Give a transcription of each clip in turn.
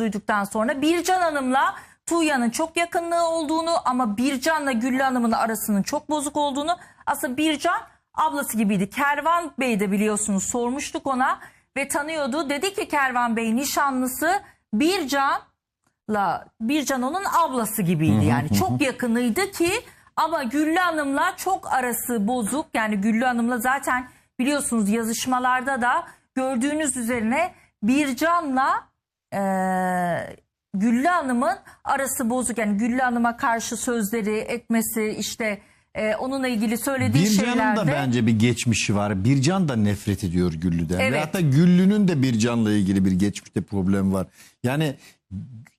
duyduktan sonra Bircan Hanım'la Tuğya'nın çok yakınlığı olduğunu ama Bircan'la Güllü Hanım'ın arasının çok bozuk olduğunu aslında Bircan ablası gibiydi. Kervan Bey de biliyorsunuz sormuştuk ona ve tanıyordu. Dedi ki Kervan Bey nişanlısı Bircan'la Bircan onun ablası gibiydi yani çok yakınıydı ki ama Güllü Hanım'la çok arası bozuk yani Güllü Hanım'la zaten biliyorsunuz yazışmalarda da gördüğünüz üzerine Bircan'la eee Güllü Hanım'ın arası bozuk yani Güllü Hanım'a karşı sözleri etmesi işte eee, onunla ilgili söylediği Bircan'ın şeylerde da bence bir geçmişi var. Bircan da nefret ediyor Güllü'den. Ve Evet. hatta Güllü'nün de Bircan'la ilgili bir geçmişte problem var. Yani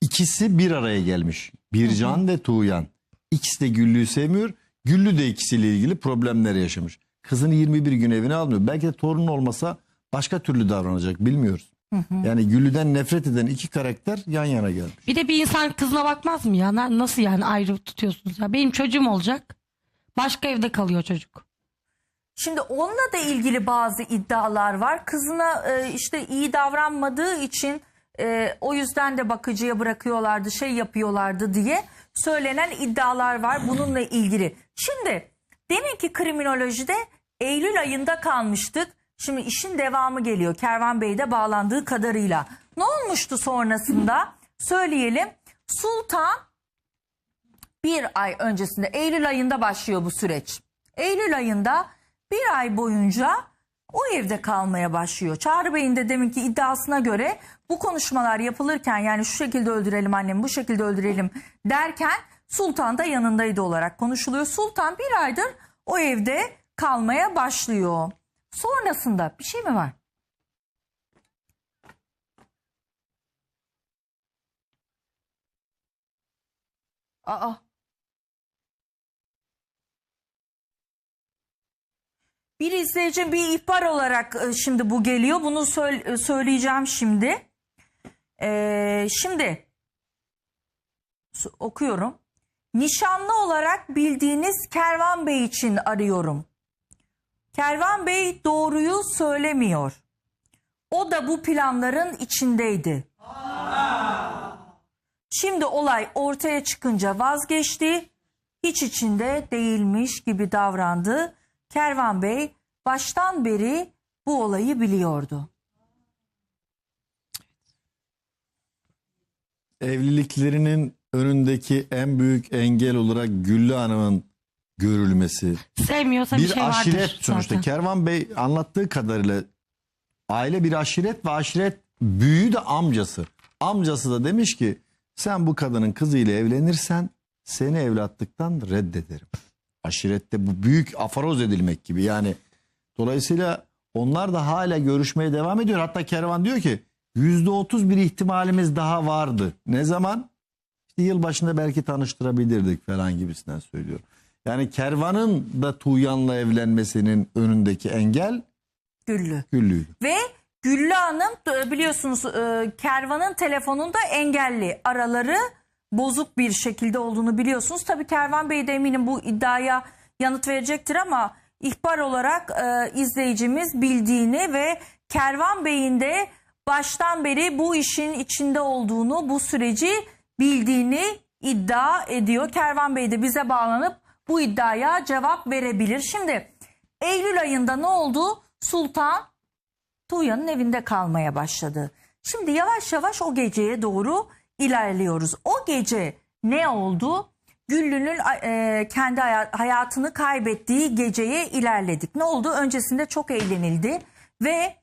ikisi bir araya gelmiş. Bircan ve Tuğyan. İkisi de Güllü'yü sevmiyor. Güllü de ikisiyle ilgili problemler yaşamış. Kızını 21 gün evine almıyor. Belki de torun olmasa başka türlü davranacak bilmiyoruz. Yani Güllü'den nefret eden iki karakter yan yana gelmiş. Bir de bir insan kızına bakmaz mı ya? Na- Nasıl yani ayrı tutuyorsunuz ya? Benim çocuğum olacak. Başka evde kalıyor çocuk. Şimdi onunla da ilgili bazı iddialar var. Kızına e, işte iyi davranmadığı için e, o yüzden de bakıcıya bırakıyorlardı, şey yapıyorlardı diye söylenen iddialar var bununla ilgili. Şimdi deminki kriminolojide Eylül ayında kalmıştık. Şimdi işin devamı geliyor Kervan Bey'de bağlandığı kadarıyla. Ne olmuştu sonrasında? Söyleyelim. Sultan bir ay öncesinde Eylül ayında başlıyor bu süreç. Eylül ayında bir ay boyunca o evde kalmaya başlıyor. Çağrı Bey'in de deminki iddiasına göre bu konuşmalar yapılırken yani şu şekilde öldürelim annemi bu şekilde öldürelim derken Sultan da yanındaydı olarak konuşuluyor. Sultan bir aydır o evde kalmaya başlıyor. Sonrasında bir şey mi var? Aa. Bir izleyici bir ihbar olarak e, şimdi bu geliyor. Bunu söyle- söyleyeceğim şimdi. Ee, şimdi okuyorum. Nişanlı olarak bildiğiniz Kervan Bey için arıyorum. Kervan Bey doğruyu söylemiyor. O da bu planların içindeydi. Şimdi olay ortaya çıkınca vazgeçti. Hiç içinde değilmiş gibi davrandı. Kervan Bey baştan beri bu olayı biliyordu. Evliliklerinin önündeki en büyük engel olarak Güllü Hanım'ın görülmesi. Sevmiyorsa bir, bir şey vardır. aşiret sonuçta. zaten. Kervan Bey anlattığı kadarıyla aile bir aşiret ve aşiret büyüğü de amcası. Amcası da demiş ki sen bu kadının kızıyla evlenirsen seni evlatlıktan reddederim. Aşirette bu büyük afaroz edilmek gibi yani. Dolayısıyla onlar da hala görüşmeye devam ediyor. Hatta Kervan diyor ki yüzde otuz bir ihtimalimiz daha vardı. Ne zaman? İşte yılbaşında belki tanıştırabilirdik falan gibisinden söylüyor. Yani Kervan'ın da Tuğyan'la evlenmesinin önündeki engel Güllü. Güllü'ydü. Ve Güllü Hanım biliyorsunuz e, Kervan'ın telefonunda engelli araları bozuk bir şekilde olduğunu biliyorsunuz. Tabii Kervan Bey de eminim bu iddiaya yanıt verecektir ama ihbar olarak e, izleyicimiz bildiğini ve Kervan Bey'in de baştan beri bu işin içinde olduğunu, bu süreci bildiğini iddia ediyor. Kervan Bey de bize bağlanıp bu iddiaya cevap verebilir. Şimdi Eylül ayında ne oldu? Sultan Tuğya'nın evinde kalmaya başladı. Şimdi yavaş yavaş o geceye doğru ilerliyoruz. O gece ne oldu? Güllü'nün e, kendi haya- hayatını kaybettiği geceye ilerledik. Ne oldu? Öncesinde çok eğlenildi ve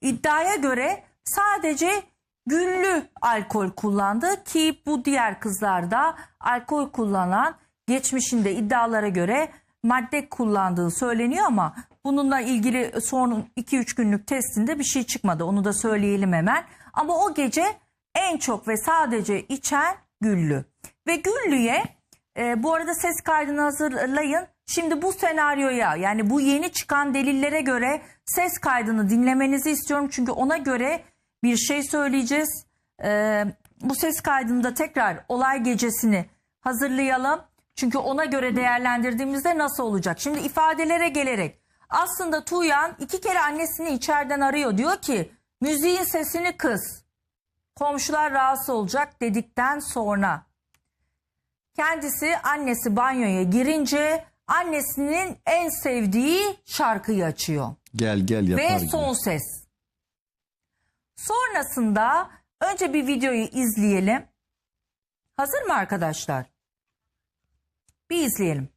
iddiaya göre sadece Güllü alkol kullandı ki bu diğer kızlar da alkol kullanan geçmişinde iddialara göre madde kullandığı söyleniyor ama bununla ilgili son 2-3 günlük testinde bir şey çıkmadı. Onu da söyleyelim hemen. Ama o gece en çok ve sadece içen Güllü. Ve Güllü'ye e, bu arada ses kaydını hazırlayın. Şimdi bu senaryoya yani bu yeni çıkan delillere göre ses kaydını dinlemenizi istiyorum. Çünkü ona göre bir şey söyleyeceğiz. E, bu ses kaydında tekrar olay gecesini hazırlayalım. Çünkü ona göre değerlendirdiğimizde nasıl olacak? Şimdi ifadelere gelerek aslında Tuğyan iki kere annesini içeriden arıyor. Diyor ki müziğin sesini kıs. komşular rahatsız olacak dedikten sonra kendisi annesi banyoya girince annesinin en sevdiği şarkıyı açıyor Gel gel yapar ve gibi. son ses. Sonrasında önce bir videoyu izleyelim. Hazır mı arkadaşlar? Bir izleyelim.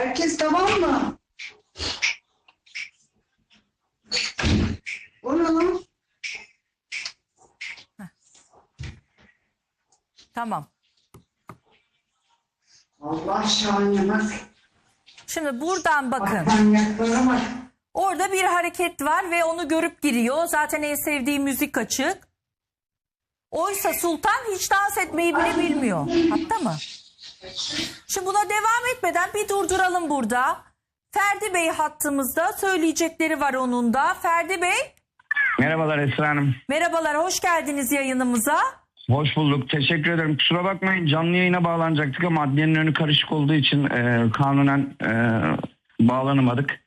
Herkes tamam mı? Oğlum. Tamam. Allah şahane bak. Şimdi buradan bakın. Bak. Orada bir hareket var ve onu görüp giriyor. Zaten en sevdiği müzik açık. Oysa Sultan hiç dans etmeyi bile bilmiyor. Hatta mı? Şimdi buna devam etmeden bir durduralım burada. Ferdi Bey hattımızda söyleyecekleri var onun da. Ferdi Bey Merhabalar Esra Hanım. merhabalar hoş geldiniz yayınımıza. Hoş bulduk. Teşekkür ederim. Kusura bakmayın canlı yayına bağlanacaktık ama adliyenin önü karışık olduğu için e, kanunen e, bağlanamadık.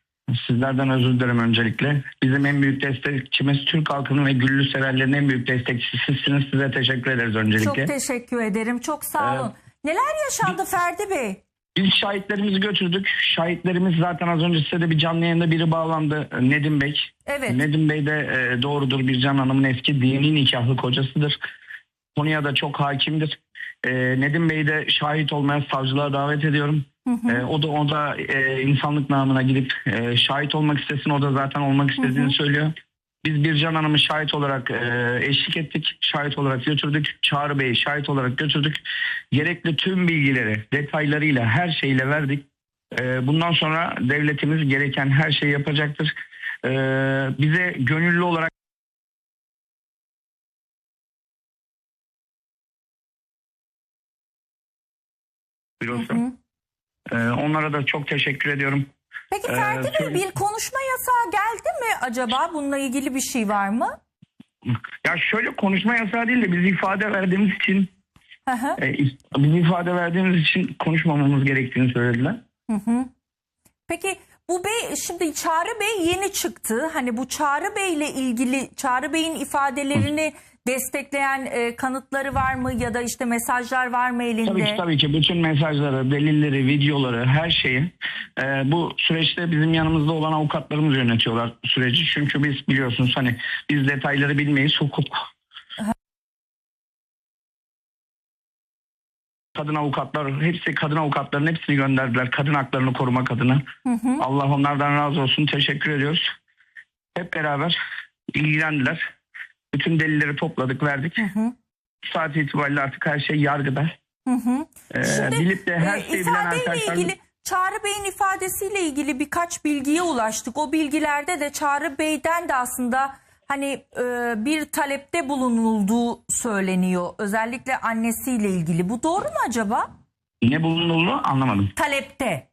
Sizlerden özür dilerim öncelikle. Bizim en büyük destekçimiz Türk halkının ve güllü severlerin en büyük destekçisi sizsiniz. Size teşekkür ederiz Çok öncelikle. teşekkür ederim. Çok sağ olun. Neler yaşandı Ferdi Bey? Biz şahitlerimizi götürdük. Şahitlerimiz zaten az önce size de bir canlı yayında biri bağlandı. Nedim Bey. Evet. Nedim Bey de e, doğrudur Bircan Hanım'ın eski dini nikahlı kocasıdır. Konuya da çok hakimdir. E, Nedim Bey'i de şahit olmaya savcılığa davet ediyorum. E, o da o da e, insanlık namına gidip e, şahit olmak istesin. O da zaten olmak istediğini söylüyor. Biz Bircan Hanım'ı şahit olarak e, eşlik ettik. Şahit olarak götürdük. Çağrı Bey'i şahit olarak götürdük. Gerekli tüm bilgileri detaylarıyla her şeyle verdik. E, bundan sonra devletimiz gereken her şeyi yapacaktır. E, bize gönüllü olarak Bürosu. E, onlara da çok teşekkür ediyorum. Peki Ee, Ferdi Bey şöyle- bir konuşma yasağı geldi mi acaba? Bununla ilgili bir şey var mı? Ya şöyle konuşma yasağı değil de biz ifade verdiğimiz için Hı hı. e, biz ifade verdiğimiz için konuşmamamız gerektiğini söylediler. Peki bu bey şimdi Çağrı Bey yeni çıktı. Hani bu Çağrı Bey ile ilgili Çağrı Bey'in ifadelerini destekleyen e, kanıtları var mı ya da işte mesajlar var mı elinde? Tabii ki tabii ki bütün mesajları, delilleri, videoları, her şeyi e, bu süreçte bizim yanımızda olan avukatlarımız yönetiyorlar süreci. Çünkü biz biliyorsunuz hani biz detayları bilmeyiz hukuk. Kadın avukatlar, hepsi kadın avukatların hepsini gönderdiler. Kadın haklarını korumak adına. Allah onlardan razı olsun. Teşekkür ediyoruz. Hep beraber ilgilendiler. Bütün delilleri topladık, verdik. Saat itibariyle artık her şey yargıda. Hı hı. Ee, Şimdi, bilip de her e, şeyi bilen ifadeyle arkadaşlar ilgili Çağrı Bey'in ifadesiyle ilgili birkaç bilgiye ulaştık. O bilgilerde de Çağrı Bey'den de aslında hani e, bir talepte bulunulduğu söyleniyor. Özellikle annesiyle ilgili. Bu doğru mu acaba? ne bulunduğunu anlamadım. Talepte.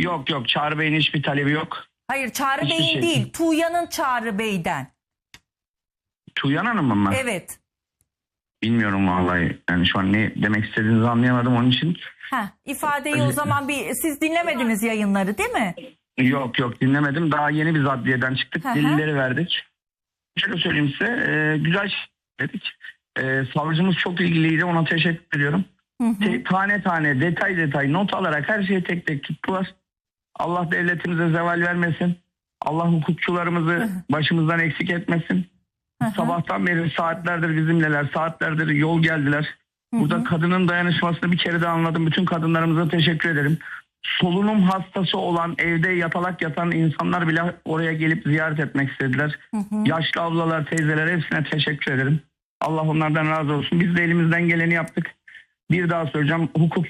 Yok yok Çağrı Bey'in hiçbir talebi yok. Hayır Çağrı Hiçbir Bey'in şey. değil. Tuğya'nın Çağrı Bey'den. Tuğyan Hanım'ın mı? Evet. Bilmiyorum vallahi. Yani şu an ne demek istediğinizi anlayamadım onun için. Heh, ifadeyi o zaman bir siz dinlemediniz yayınları değil mi? Yok yok dinlemedim. Daha yeni bir adliyeden çıktık. Delilleri verdik. Şöyle söyleyeyim size. e, güzel şey dedik. E, savcımız çok ilgiliydi. Ona teşekkür ediyorum. Te- tane tane detay detay not alarak her şeyi tek tek tuttular. Allah devletimize zeval vermesin. Allah hukukçularımızı başımızdan eksik etmesin. Sabahtan beri saatlerdir bizimleler, saatlerdir yol geldiler. Burada kadının dayanışmasını bir kere de anladım. Bütün kadınlarımıza teşekkür ederim. solunum hastası olan evde yatalak yatan insanlar bile oraya gelip ziyaret etmek istediler. Yaşlı ablalar, teyzeler hepsine teşekkür ederim. Allah onlardan razı olsun. Biz de elimizden geleni yaptık. Bir daha söyleyeceğim. Hukuk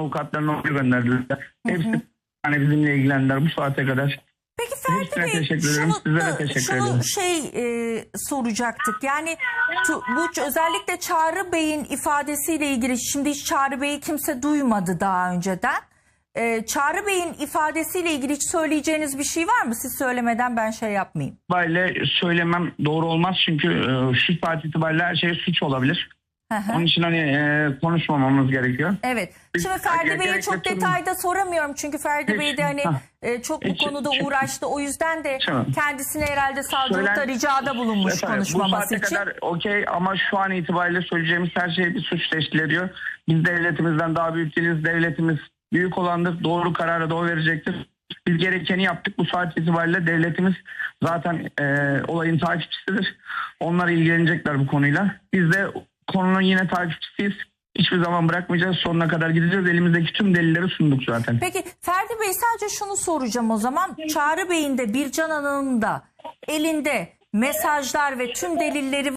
avukatlarını oraya gönderdiler. Hepsi hani bizimle ilgilendiler bu saate kadar. Ferdi Hepsine Bey teşekkür ederim. şunu, Size de teşekkür şunu ederim. şey e, soracaktık. Yani tu- bu özellikle Çağrı Bey'in ifadesiyle ilgili şimdi hiç Çağrı Bey'i kimse duymadı daha önceden. E, Çağrı Bey'in ifadesiyle ilgili hiç söyleyeceğiniz bir şey var mı? Siz söylemeden ben şey yapmayayım. itibariyle söylemem doğru olmaz çünkü e, şu saat itibariyle her şey suç olabilir. Hı hı. Onun için hani e, konuşmamamız gerekiyor. Evet. Biz- Şimdi Ferdi Bey'e çok detayda soramıyorum çünkü Ferdi Bey de hani ha. e, çok bu Hiç- konuda hiç- uğraştı. O yüzden de Tamam. kendisine herhalde savcılıkta ricada bulunmuş Efendim, konuşmaması Bu için. kadar okey ama şu an itibariyle söyleyeceğimiz her şey bir suç teşkil ediyor. Biz devletimizden daha büyük değiliz. Devletimiz büyük olandır. Doğru kararı da o verecektir. Biz gerekeni yaptık. Bu saat itibariyle devletimiz zaten e, olayın takipçisidir. Onlar ilgilenecekler bu konuyla. Biz de konunun yine takipçisiyiz. Hiçbir zaman bırakmayacağız. Sonuna kadar gideceğiz. Elimizdeki tüm delilleri sunduk zaten. Peki Ferdi Bey sadece şunu soracağım o zaman. Çağrı Bey'in de Bircan Hanım'ın da elinde mesajlar ve tüm delilleri